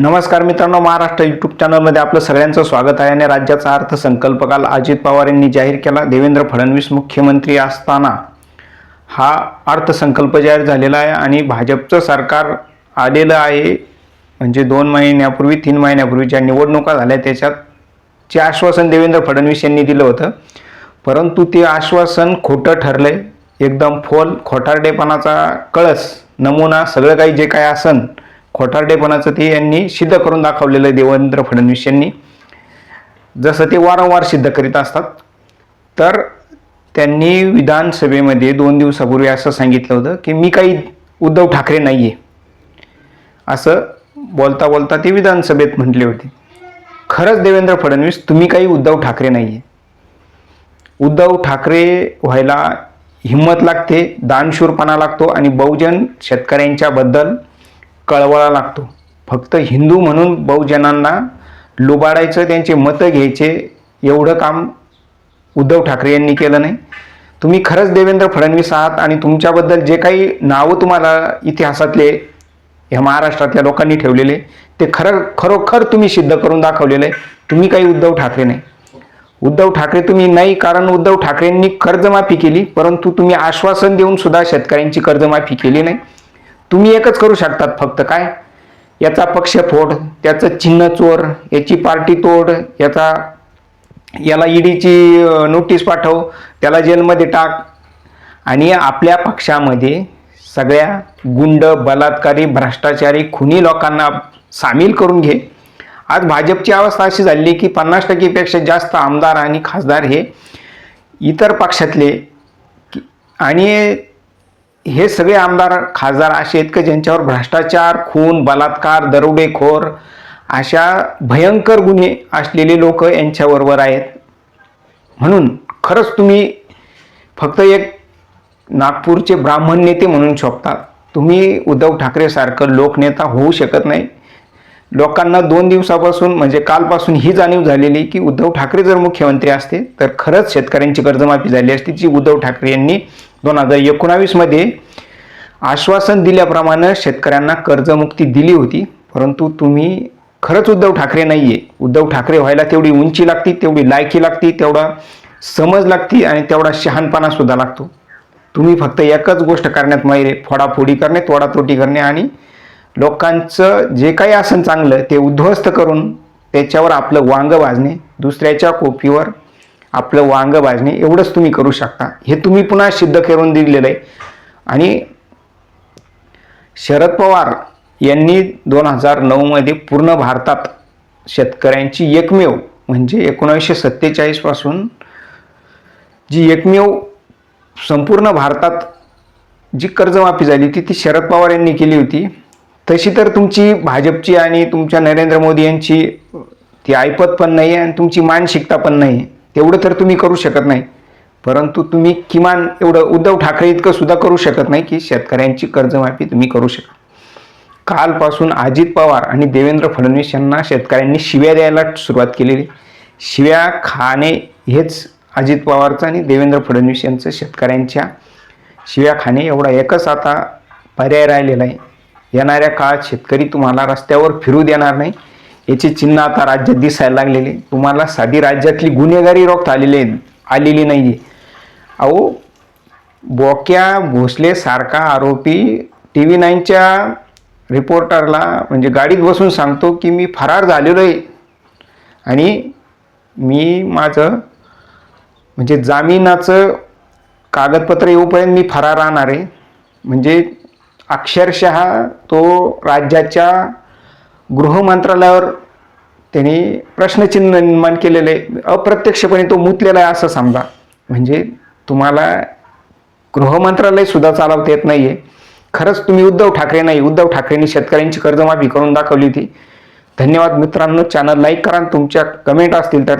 नमस्कार मित्रांनो महाराष्ट्र युट्यूब चॅनलमध्ये आपलं सगळ्यांचं स्वागत आहे आणि राज्याचा अर्थसंकल्प काल अजित पवार यांनी जाहीर केला. देवेंद्र फडणवीस मुख्यमंत्री असताना हा अर्थसंकल्प जाहीर झालेला आहे आणि भाजपचं सरकार आलेलं आहे. म्हणजे दोन महिन्यापूर्वी तीन महिन्यापूर्वी ज्या निवडणुका झाल्या त्याच्यात जे आश्वासन देवेंद्र फडणवीस यांनी दिलं होतं. परंतु ते आश्वासन खोटं ठरलंय. एकदम फोल खोटारडेपणाचा कळस नमुना सगळं काही जे काय असन खोटारडेपणाचं ते यांनी सिद्ध करून दाखवलेलं आहे देवेंद्र फडणवीस यांनी. जसं ते वारंवार सिद्ध करीत असतात तर त्यांनी विधानसभेमध्ये दोन दिवसापूर्वी असं सांगितलं होतं की मी काही उद्धव ठाकरे नाही आहे असं बोलता बोलता ते विधानसभेत म्हटले होते. खरंच देवेंद्र फडणवीस तुम्ही काही उद्धव ठाकरे नाही आहे उद्धव ठाकरे व्हायला हिंमत लागते दानशूरपणा लागतो आणि बहुजन शेतकऱ्यांच्याबद्दल कळवळा लागतो. फक्त हिंदू म्हणून बहुजनांना लुबाडायचं त्यांचे मतं घ्यायचे एवढं काम उद्धव ठाकरे यांनी केलं नाही. तुम्ही खरंच देवेंद्र फडणवीस आहात आणि तुमच्याबद्दल जे काही नावं तुम्हाला इतिहासातले ह्या महाराष्ट्रातल्या लोकांनी ठेवलेले ते खरं खरोखर तुम्ही सिद्ध करून दाखवलेलं आहे तुम्ही काही उद्धव ठाकरे नाही. उद्धव ठाकरे तुम्ही नाही कारण उद्धव ठाकरेंनी कर्जमाफी केली परंतु तुम्ही आश्वासन देऊन सुद्धा शेतकऱ्यांची कर्जमाफी केली नाही. तुम्ही एकच करू शकतात फक्त काय? याचा पक्ष फोड त्याचं चिन्ह चोर याची पार्टी तोड याचा याला ईडीची नोटीस पाठव त्याला जेलमध्ये टाक. आणि आपल्या पक्षामध्ये सगळ्या गुंड बलात्कारी भ्रष्टाचारी खुनी लोकांना सामील करून घे. आज भाजपची अवस्था अशी झाली की पन्नास टक्केपेक्षा जास्त आमदार आणि खासदार हे इतर पक्षातले आणि हे सगळे आमदार खासदार असे आहेत की ज्यांच्यावर भ्रष्टाचार खून बलात्कार दरोडेखोर अशा भयंकर गुन्हे असलेले लोक यांच्याबरोबर आहेत. म्हणून खरंच तुम्ही फक्त एक नागपूरचे ब्राह्मण नेते म्हणून शोभतात. तुम्ही उद्धव ठाकरेसारखं लोकनेता होऊ शकत नाही. लोकांना दोन दिवसापासून म्हणजे कालपासून ही जाणीव झालेली की उद्धव ठाकरे जर मुख्यमंत्री असते तर खरंच शेतकऱ्यांची कर्जमाफी झाली असती जी उद्धव ठाकरे यांनी दोन हजार एकोणावीसमध्ये आश्वासन दिल्याप्रमाणे शेतकऱ्यांना कर्जमुक्ती दिली होती. परंतु तुम्ही खरंच उद्धव ठाकरे नाही आहे उद्धव ठाकरे व्हायला तेवढी उंची लागती तेवढी लायकी लागती तेवढा समज लागती आणि तेवढा शहाणपणा सुद्धा लागतो. तुम्ही फक्त एकच गोष्ट करण्यात माहिर फोडाफोडी करणे तोडातोटी करणे आणि लोकांचं जे काही आसन चांगलं ते उद्ध्वस्त करून त्याच्यावर आपलं वांग वाजणे दुसऱ्याच्या कोपीवर आपलं वांग भाजणे एवढंच तुम्ही करू शकता. हे तुम्ही पुन्हा सिद्ध करून दिलेलं आहे आणि शरद पवार यांनी दोन हजार नऊमध्ये पूर्ण भारतात शेतकऱ्यांची एकमेव म्हणजे एकोणीसशे सत्तेचाळीसपासून जी एकमेव संपूर्ण भारतात जी कर्जमाफी झाली ती ती शरद पवार यांनी केली होती. तशी तर तुमची भाजपची आणि तुमच्या नरेंद्र मोदी यांची ती ऐपत पण नाही आहे आणि तुमची मानसिकता पण नाही एवढं तेवढं तर तुम्ही करू शकत नाही. परंतु तुम्ही किमान एवढं उद्धव ठाकरे इतकं सुद्धा करू शकत नाही की शेतकऱ्यांची कर्जमाफी तुम्ही करू शका कालपासून अजित पवार आणि देवेंद्र फडणवीस यांना शेतकऱ्यांनी शिव्या द्यायला सुरुवात केलेली. शिव्या खाणे हेच अजित पवारचं आणि देवेंद्र फडणवीस यांचं शेतकऱ्यांच्या शिव्या खाणे एवढा एकच आता पर्याय राहिलेला आहे. येणाऱ्या काळात शेतकरी तुम्हाला रस्त्यावर फिरू देणार नाही. याची चिन्ह आता राज्यात दिसायला लागलेली. तुम्हाला साधी राज्यातली गुन्हेगारी रोखता आलेली आलेली नाही आहे अहो बोक्या भोसलेसारखा आरोपी टी व्ही नाईनच्या रिपोर्टरला म्हणजे गाडीत बसून सांगतो की मी फरार झालेलो आहे. आणि मी माझं म्हणजे जामिनाचं कागदपत्र येऊपर्यंत मी फरार राहणार आहे. म्हणजे अक्षरशः तो राज्याच्या गृह मंत्रालयावर त्यांनी प्रश्नचिन्ह निर्माण केलेले आहे अप्रत्यक्षपणे तो मुतलेला आहे असं समजा. म्हणजे तुम्हाला गृह मंत्रालय सुद्धा चालवता येत नाही आहे खरंच तुम्ही उद्धव ठाकरे नाही. उद्धव ठाकरेंनी शेतकऱ्यांची कर्जमाफी करून दाखवली होती. धन्यवाद मित्रांनो. चॅनल लाईक करा तुमच्या कमेंट असतील तर